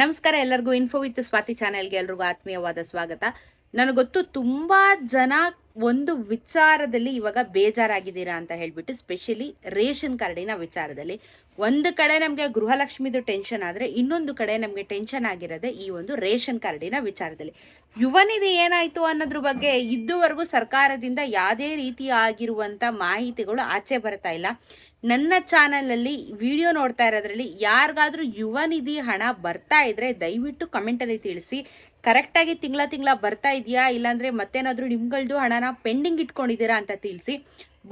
ನಮಸ್ಕಾರ ಎಲ್ಲರಿಗೂ info with Swati ಚಾನೆಲ್ಗೆ ಎಲ್ರಿಗೂ ಆತ್ಮೀಯವಾದ ಸ್ವಾಗತ. ನನಗೆ ಗೊತ್ತು ತುಂಬಾ ಜನ ಒಂದು ವಿಚಾರದಲ್ಲಿ ಇವಾಗ ಬೇಜಾರಾಗಿದ್ದೀರಾ ಅಂತ ಹೇಳ್ಬಿಟ್ಟು ಸ್ಪೆಷಲಿ ರೇಷನ್ ಕಾರ್ಡಿನ ವಿಚಾರದಲ್ಲಿ. ಒಂದು ಕಡೆ ನಮಗೆ ಗೃಹಲಕ್ಷ್ಮಿದು ಟೆನ್ಷನ್ ಆದರೆ ಇನ್ನೊಂದು ಕಡೆ ನಮಗೆ ಟೆನ್ಷನ್ ಆಗಿರೋದೆ ಈ ಒಂದು ರೇಷನ್ ಕಾರ್ಡಿನ ವಿಚಾರದಲ್ಲಿ. ಯುವನಿಧಿ ಏನಾಯಿತು ಅನ್ನೋದ್ರ ಬಗ್ಗೆ ಇದುವರೆಗೂ ಸರ್ಕಾರದಿಂದ ಯಾವುದೇ ರೀತಿ ಆಗಿರುವಂತ ಮಾಹಿತಿಗಳು ಆಚೆ ಬರ್ತಾ ಇಲ್ಲ. ನನ್ನ ಚಾನಲಲ್ಲಿ ವಿಡಿಯೋ ನೋಡ್ತಾ ಇರೋದ್ರಲ್ಲಿ ಯಾರಿಗಾದ್ರೂ ಯುವ ನಿಧಿ ಹಣ ಬರ್ತಾ ಇದ್ರೆ ದಯವಿಟ್ಟು ಕಮೆಂಟಲ್ಲಿ ತಿಳಿಸಿ. ಕರೆಕ್ಟಾಗಿ ತಿಂಗಳ ತಿಂಗಳ ಬರ್ತಾ ಇದೆಯಾ? ಇಲ್ಲಾಂದರೆ ಮತ್ತೇನಾದರೂ ನಿಮ್ಗಳ್ದು ಹಣನ ಪೆಂಡಿಂಗ್ ಇಟ್ಕೊಂಡಿದ್ದೀರಾ ಅಂತ ತಿಳಿಸಿ.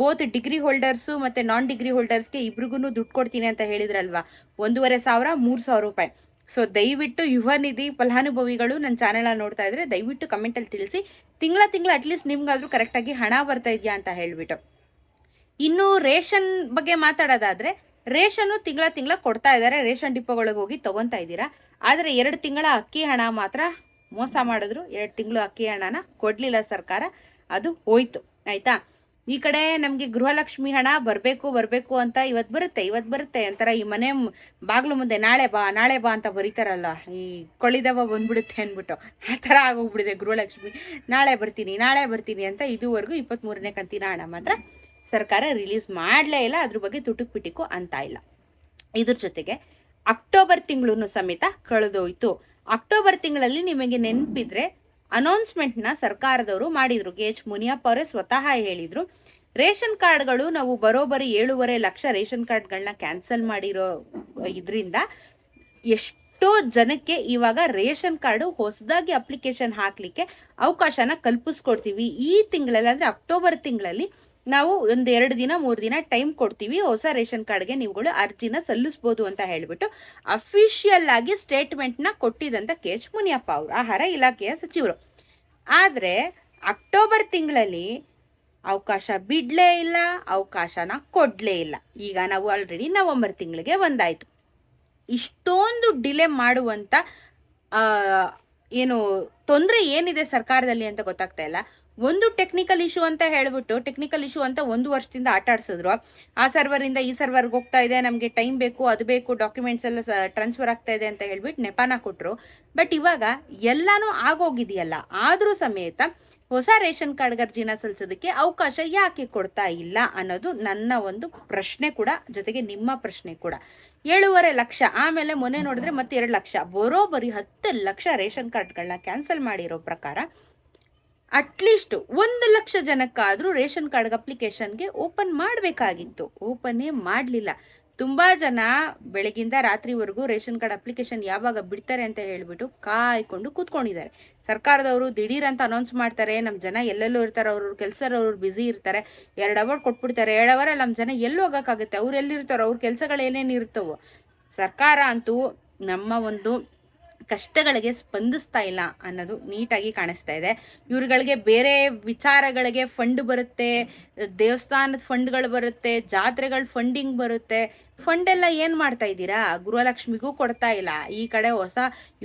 ಬೋತ್ ಡಿಗ್ರಿ ಹೋಲ್ಡರ್ಸು ಮತ್ತೆ ನಾನ್ ಡಿಗ್ರಿ ಹೋಲ್ಡರ್ಸ್ಗೆ ಇಬ್ರಿಗೂ ದುಡ್ಡು ಕೊಡ್ತೀನಿ ಅಂತ ಹೇಳಿದ್ರಲ್ವಾ? ಒಂದೂವರೆ ಸಾವಿರ, ಮೂರು ಸಾವಿರ ರೂಪಾಯಿ. ಸೊ ದಯವಿಟ್ಟು ಯುವ ನಿಧಿ ಫಲಾನುಭವಿಗಳು ನನ್ನ ಚಾನೆಲ್ ನೋಡ್ತಾ ಇದ್ರೆ ದಯವಿಟ್ಟು ಕಮೆಂಟಲ್ಲಿ ತಿಳಿಸಿ. ತಿಂಗಳ ತಿಂಗಳ ಅಟ್ಲೀಸ್ಟ್ ನಿಮ್ಗಾದ್ರೂ ಕರೆಕ್ಟಾಗಿ ಹಣ ಬರ್ತಾ ಇದೆಯಾ ಅಂತ ಹೇಳ್ಬಿಟ್ಟು. ಇನ್ನು ರೇಷನ್ ಬಗ್ಗೆ ಮಾತಾಡೋದಾದ್ರೆ, ರೇಷನ್ನು ತಿಂಗಳ ತಿಂಗಳ ಕೊಡ್ತಾ ಇದ್ದಾರೆ, ರೇಷನ್ ಡಿಪೋಗಳಿಗೆ ಹೋಗಿ ತಗೊಂತಾ ಇದ್ದೀರಾ. ಆದರೆ ಎರಡು ತಿಂಗಳ ಅಕ್ಕಿ ಹಣ ಮಾತ್ರ ಮೋಸ ಮಾಡಿದ್ರು. ಎರಡು ತಿಂಗಳು ಅಕ್ಕಿ ಹಣನ ಕೊಡ್ಲಿಲ್ಲ ಸರ್ಕಾರ. ಅದು ಹೋಯ್ತು, ಆಯ್ತಾ? ಈ ಕಡೆ ನಮಗೆ ಗೃಹಲಕ್ಷ್ಮಿ ಹಣ ಬರಬೇಕು ಬರಬೇಕು ಅಂತ ಇವತ್ತು ಬರುತ್ತೆ ಇವತ್ತು ಬರುತ್ತೆ ಒಂಥರ ಈ ಮನೆ ಬಾಗಿಲು ಮುಂದೆ ನಾಳೆ ಬಾ ನಾಳೆ ಬಾ ಅಂತ ಬರೀತಾರಲ್ಲ, ಈ ಕೊಳಿದವ ಬಂದ್ಬಿಡುತ್ತೆ ಅಂದ್ಬಿಟ್ಟು. ಆ ಥರ ಆಗೋಗ್ಬಿಡಿದೆ ಗೃಹಲಕ್ಷ್ಮಿ. ನಾಳೆ ಬರ್ತೀನಿ ನಾಳೆ ಬರ್ತೀನಿ ಅಂತ ಇದುವರೆಗೂ ಇಪ್ಪತ್ತ್ಮೂರನೇ ಕಂತಿನ ಹಣ ಮಾತ್ರ ಸರ್ಕಾರ ರಿಲೀಸ್ ಮಾಡಲೇ ಇಲ್ಲ, ಅದ್ರ ಬಗ್ಗೆ ತುಟುಕ್ ಪಿಟಿಕು ಅಂತ ಇಲ್ಲ. ಇದ್ರ ಜೊತೆಗೆ ಅಕ್ಟೋಬರ್ ತಿಂಗಳೂ ಸಮೇತ ಕಳೆದೋಯ್ತು. ಅಕ್ಟೋಬರ್ ತಿಂಗಳಲ್ಲಿ ನಿಮಗೆ ನೆನಪಿದ್ರೆ ಅನೌನ್ಸ್ಮೆಂಟ್ನ ಸರ್ಕಾರದವರು ಮಾಡಿದ್ರು. ಕೆ ಎಚ್ ಮುನಿಯಪ್ಪ ಅವರೇ ಸ್ವತಃ ಹೇಳಿದ್ರು, ರೇಷನ್ ಕಾರ್ಡ್ಗಳು ನಾವು ಬರೋಬ್ಬರಿ ಏಳುವರೆ ಲಕ್ಷ ರೇಷನ್ ಕಾರ್ಡ್ಗಳನ್ನ ಕ್ಯಾನ್ಸಲ್ ಮಾಡಿರೋ ಇದರಿಂದ ಎಷ್ಟೋ ಜನಕ್ಕೆ ಇವಾಗ ರೇಷನ್ ಕಾರ್ಡು ಹೊಸದಾಗಿ ಅಪ್ಲಿಕೇಶನ್ ಹಾಕಲಿಕ್ಕೆ ಅವಕಾಶನ ಕಲ್ಪಿಸ್ಕೊಡ್ತೀವಿ. ಈ ತಿಂಗಳಲ್ಲಿ ಅಂದ್ರೆ ಅಕ್ಟೋಬರ್ ತಿಂಗಳಲ್ಲಿ ನಾವು ಒಂದು ಎರಡು ದಿನ, ಮೂರು ದಿನ ಟೈಮ್ ಕೊಡ್ತೀವಿ. ಹೊಸ ರೇಷನ್ ಕಾರ್ಡ್ಗೆ ನೀವುಗಳು ಅರ್ಜಿನ ಸಲ್ಲಿಸ್ಬೋದು ಅಂತ ಹೇಳಿಬಿಟ್ಟು ಅಫಿಷಿಯಲ್ ಆಗಿ ಸ್ಟೇಟ್ಮೆಂಟ್ನ ಕೊಟ್ಟಿದಂತ ಕೆ. ಎಚ್. ಮುನಿಯಪ್ಪ ಅವರು, ಆಹಾರ ಇಲಾಖೆಯ ಸಚಿವರು. ಆದರೆ ಅಕ್ಟೋಬರ್ ತಿಂಗಳಲ್ಲಿ ಅವಕಾಶ ಬಿಡಲೇ ಇಲ್ಲ, ಅವಕಾಶನ ಕೊಡ್ಲೇ ಇಲ್ಲ. ಈಗ ನಾವು ಆಲ್ರೆಡಿ ನವೆಂಬರ್ ತಿಂಗಳಿಗೆ ಒಂದಾಯಿತು. ಇಷ್ಟೊಂದು ಡಿಲೇ ಮಾಡುವಂತ ಏನು ತೊಂದರೆ ಏನಿದೆ ಸರ್ಕಾರದಲ್ಲಿ ಅಂತ ಗೊತ್ತಾಗ್ತಾ ಇಲ್ಲ. ಒಂದು ಟೆಕ್ನಿಕಲ್ ಇಶ್ಯೂ ಅಂತ ಹೇಳ್ಬಿಟ್ಟು ಟೆಕ್ನಿಕಲ್ ಇಶ್ಯೂ ಅಂತ ಒಂದು ವರ್ಷದಿಂದ ಆಟ ಆಡಿಸಿದ್ರು. ಆ ಸರ್ವರಿಂದ ಈ ಸರ್ವರ್ಗೆ ಹೋಗ್ತಾ ಇದೆ, ನಮಗೆ ಟೈಮ್ ಬೇಕು, ಅದು ಬೇಕು ಡಾಕ್ಯುಮೆಂಟ್ಸ್ ಎಲ್ಲ ಟ್ರಾನ್ಸ್ಫರ್ ಆಗ್ತಾ ಇದೆ ಅಂತ ಹೇಳ್ಬಿಟ್ಟು ನೆಪಾನ ಕೊಟ್ಟರು ಬಟ್ ಇವಾಗ ಎಲ್ಲಾನು ಆಗೋಗಿದೆಯಲ್ಲ. ಆದರೂ ಸಮೇತ ಹೊಸ ರೇಷನ್ ಕಾರ್ಡ್ ಅರ್ಜಿನ ಸಲ್ಲಿಸೋದಕ್ಕೆ ಅವಕಾಶ ಯಾಕೆ ಕೊಡ್ತಾ ಇಲ್ಲ ಅನ್ನೋದು ನನ್ನ ಒಂದು ಪ್ರಶ್ನೆ ಕೂಡ, ಜೊತೆಗೆ ನಿಮ್ಮ ಪ್ರಶ್ನೆ ಕೂಡ. ಏಳುವರೆ ಲಕ್ಷ, ಆಮೇಲೆ ಮೊನ್ನೆ ನೋಡಿದ್ರೆ ಮತ್ತೆ ಎರಡು ಲಕ್ಷ. ಬರೋಬರಿ ಹತ್ತು ಲಕ್ಷ ರೇಷನ್ ಕಾರ್ಡ್ಗಳನ್ನ ಕ್ಯಾನ್ಸಲ್ ಮಾಡಿರೋ ಪ್ರಕಾರ ಅಟ್ಲೀಸ್ಟ್ ಒಂದು ಲಕ್ಷ ಜನಕ್ಕಾದರೂ ರೇಷನ್ ಕಾರ್ಡ್ ಅಪ್ಲಿಕೇಶನ್ಗೆ ಓಪನ್ ಮಾಡಬೇಕಾಗಿತ್ತು. ಓಪನ್ನೇ ಮಾಡಲಿಲ್ಲ. ತುಂಬ ಜನ ಬೆಳಗಿಂದ ರಾತ್ರಿವರೆಗೂ ರೇಷನ್ ಕಾರ್ಡ್ ಅಪ್ಲಿಕೇಶನ್ ಯಾವಾಗ ಬಿಡ್ತಾರೆ ಅಂತ ಹೇಳಿಬಿಟ್ಟು ಕಾಯ್ಕೊಂಡು ಕೂತ್ಕೊಂಡಿದ್ದಾರೆ. ಸರ್ಕಾರದವರು ದಿಢೀರ್ ಅಂತ ಅನೌನ್ಸ್ ಮಾಡ್ತಾರೆ. ನಮ್ಮ ಜನ ಎಲ್ಲೆಲ್ಲೋ ಇರ್ತಾರೆ. ಅವ್ರ ಕೆಲಸದವ್ರು ಬ್ಯುಸಿ ಇರ್ತಾರೆ. ಎರಡು ಅವರ್ ಕೊಟ್ಬಿಡ್ತಾರೆ. ಎರಡು ಅವರ್ ನಮ್ಮ ಜನ ಎಲ್ಲಿ ಹೋಗೋಕ್ಕಾಗುತ್ತೆ? ಅವ್ರು ಎಲ್ಲಿರ್ತಾರೋ? ಅವ್ರ ಕೆಲಸಗಳು ಏನೇನು ಇರ್ತವೋ ಸರ್ಕಾರ ಅಂತೂ ನಮ್ಮ ಒಂದು ಕಷ್ಟಗಳಿಗೆ ಸ್ಪಂದಿಸ್ತಾ ಇಲ್ಲ ಅನ್ನೋದು ನೀಟಾಗಿ ಕಾಣಿಸ್ತಾ ಇದೆ. ಇವ್ರುಗಳಿಗೆ ಬೇರೆ ವಿಚಾರಗಳಿಗೆ ಫಂಡ್ ಬರುತ್ತೆ, ದೇವಸ್ಥಾನದ ಫಂಡ್ಗಳು ಬರುತ್ತೆ, ಜಾತ್ರೆಗಳ ಫಂಡಿಂಗ್ ಬರುತ್ತೆ. ಫಂಡ್ ಎಲ್ಲ ಏನು ಮಾಡ್ತಾ ಇದ್ದೀರಾ? ಗೃಹಲಕ್ಷ್ಮಿಗೂ ಕೊಡ್ತಾ ಇಲ್ಲ. ಈ ಕಡೆ ಹೊಸ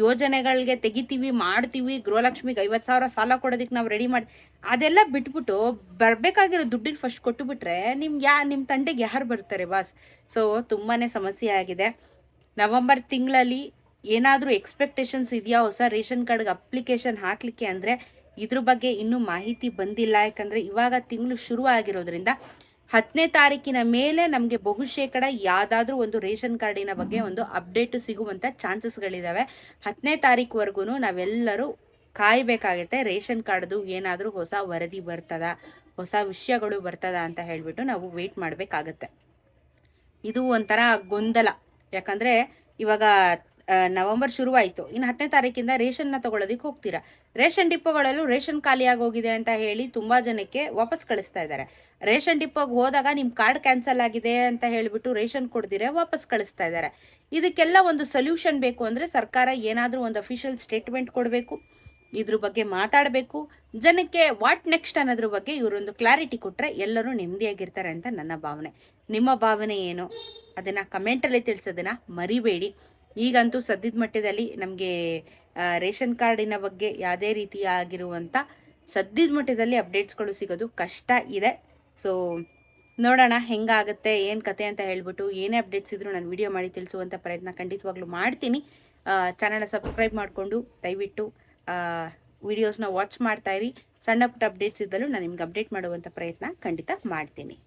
ಯೋಜನೆಗಳಿಗೆ ತೆಗಿತೀವಿ, ಮಾಡ್ತೀವಿ. ಗೃಹಲಕ್ಷ್ಮಿಗೆ ಐವತ್ತು ಸಾವಿರ ಸಾಲ ಕೊಡೋದಕ್ಕೆ ನಾವು ರೆಡಿ ಮಾಡಿ ಅದೆಲ್ಲ ಬಿಟ್ಬಿಟ್ಟು ಬರಬೇಕಾಗಿರೋ ದುಡ್ಡಿಗೆ ಫಸ್ಟ್ ಕೊಟ್ಟು ಬಿಟ್ರೆ ನಿಮ್ಗೆ ಯಾ ನಿಮ್ಮ ತಂಡೆಗೆ ಯಾರು ಬರ್ತಾರೆ ಬಾಸ್ ಸೊ ತುಂಬಾ ಸಮಸ್ಯೆ ಆಗಿದೆ. ನವೆಂಬರ್ ತಿಂಗಳಲ್ಲಿ ಏನಾದರೂ ಎಕ್ಸ್ಪೆಕ್ಟೇಷನ್ಸ್ ಇದೆಯಾ? ಹೊಸ ರೇಷನ್ ಕಾರ್ಡ್ಗೆ ಅಪ್ಲಿಕೇಶನ್ ಹಾಕಲಿಕ್ಕೆ ಅಂದರೆ ಇದ್ರ ಬಗ್ಗೆ ಇನ್ನೂ ಮಾಹಿತಿ ಬಂದಿಲ್ಲ. ಯಾಕಂದರೆ ಇವಾಗ ತಿಂಗಳು ಶುರು ಆಗಿರೋದ್ರಿಂದ ಹತ್ತನೇ ತಾರೀಕಿನ ಮೇಲೆ ನಮಗೆ ಬಹುಶೇಕಡ ಯಾವುದಾದ್ರೂ ಒಂದು ರೇಷನ್ ಕಾರ್ಡಿನ ಬಗ್ಗೆ ಒಂದು ಅಪ್ಡೇಟು ಸಿಗುವಂಥ ಚಾನ್ಸಸ್ಗಳಿದ್ದಾವೆ ಹತ್ತನೇ ತಾರೀಕುವರೆಗೂ ನಾವೆಲ್ಲರೂ ಕಾಯಬೇಕಾಗುತ್ತೆ ರೇಷನ್ ಕಾರ್ಡ್ದು ಏನಾದರೂ ಹೊಸ ವರದಿ ಬರ್ತದ, ಹೊಸ ವಿಷಯಗಳು ಬರ್ತದ ಅಂತ ಹೇಳಿಬಿಟ್ಟು ನಾವು ವೆಯ್ಟ್ ಮಾಡಬೇಕಾಗತ್ತೆ. ಇದು ಒಂಥರ ಗೊಂದಲ. ಯಾಕಂದರೆ ಇವಾಗ ನವೆಂಬರ್ ಶುರುವಾಯಿತು. ಇನ್ನು ಹತ್ತನೇ ತಾರೀಕಿಂದ ರೇಷನ್ನ ತಗೊಳ್ಳೋದಕ್ಕೆ ಹೋಗ್ತೀರಾ? ರೇಷನ್ ಡಿಪ್ಪೋಗಳಲ್ಲೂ ರೇಷನ್ ಖಾಲಿಯಾಗಿ ಹೋಗಿದೆ ಅಂತ ಹೇಳಿ ತುಂಬ ಜನಕ್ಕೆ ವಾಪಸ್ ಕಳಿಸ್ತಾ ಇದ್ದಾರೆ. ರೇಷನ್ ಡಿಪ್ಪೋಗೆ ಹೋದಾಗ ನಿಮ್ಮ ಕಾರ್ಡ್ ಕ್ಯಾನ್ಸಲ್ ಆಗಿದೆ ಅಂತ ಹೇಳಿಬಿಟ್ಟು ರೇಷನ್ ಕೊಡ್ದಿರೆ ವಾಪಸ್ ಕಳಿಸ್ತಾ ಇದ್ದಾರೆ. ಇದಕ್ಕೆಲ್ಲ ಒಂದು ಸೊಲ್ಯೂಷನ್ ಬೇಕು ಅಂದರೆ ಸರ್ಕಾರ ಏನಾದರೂ ಒಂದು ಅಫಿಷಿಯಲ್ ಸ್ಟೇಟ್ಮೆಂಟ್ ಕೊಡಬೇಕು, ಇದ್ರ ಬಗ್ಗೆ ಮಾತಾಡಬೇಕು. ಜನಕ್ಕೆ ವಾಟ್ ನೆಕ್ಸ್ಟ್ ಅನ್ನೋದ್ರ ಬಗ್ಗೆ ಇವರೊಂದು ಕ್ಲಾರಿಟಿ ಕೊಟ್ಟರೆ ಎಲ್ಲರೂ ನೆಮ್ಮದಿಯಾಗಿರ್ತಾರೆ ಅಂತ ನನ್ನ ಭಾವನೆ. ನಿಮ್ಮ ಭಾವನೆ ಏನು? ಅದನ್ನು ಕಮೆಂಟಲ್ಲಿ ತಿಳಿಸೋದನ್ನು ಮರಿಬೇಡಿ. ಈಗಂತೂ ಸದ್ಯದ ಮಟ್ಟದಲ್ಲಿ ನಮಗೆ ರೇಷನ್ ಕಾರ್ಡಿನ ಬಗ್ಗೆ ಯಾವುದೇ ರೀತಿಯಾಗಿರುವಂಥ ಸದ್ಯದ ಮಟ್ಟದಲ್ಲಿ ಅಪ್ಡೇಟ್ಸ್ಗಳು ಸಿಗೋದು ಕಷ್ಟ ಇದೆ. ಸೊ, ನೋಡೋಣ ಹೆಂಗಾಗುತ್ತೆ, ಏನು ಕತೆ ಅಂತ ಹೇಳ್ಬಿಟ್ಟು ಏನೇ ಅಪ್ಡೇಟ್ಸ್ ಇದ್ರೂ ನಾನು ವಿಡಿಯೋ ಮಾಡಿ ತಿಳಿಸುವಂಥ ಪ್ರಯತ್ನ ಖಂಡಿತವಾಗ್ಲೂ ಮಾಡ್ತೀನಿ. ಚಾನಲ್ನ ಸಬ್ಸ್ಕ್ರೈಬ್ ಮಾಡಿಕೊಂಡು ದಯವಿಟ್ಟು ವಿಡಿಯೋಸ್ನ ವಾಚ್ ಮಾಡ್ತಾ ಇರಿ. ಸಣ್ಣ ಪುಟ್ಟ ಅಪ್ಡೇಟ್ಸ್ ಇದ್ದಲ್ಲೂ ನಾನು ನಿಮ್ಗೆ ಅಪ್ಡೇಟ್ ಮಾಡುವಂಥ ಪ್ರಯತ್ನ ಖಂಡಿತ ಮಾಡ್ತೀನಿ.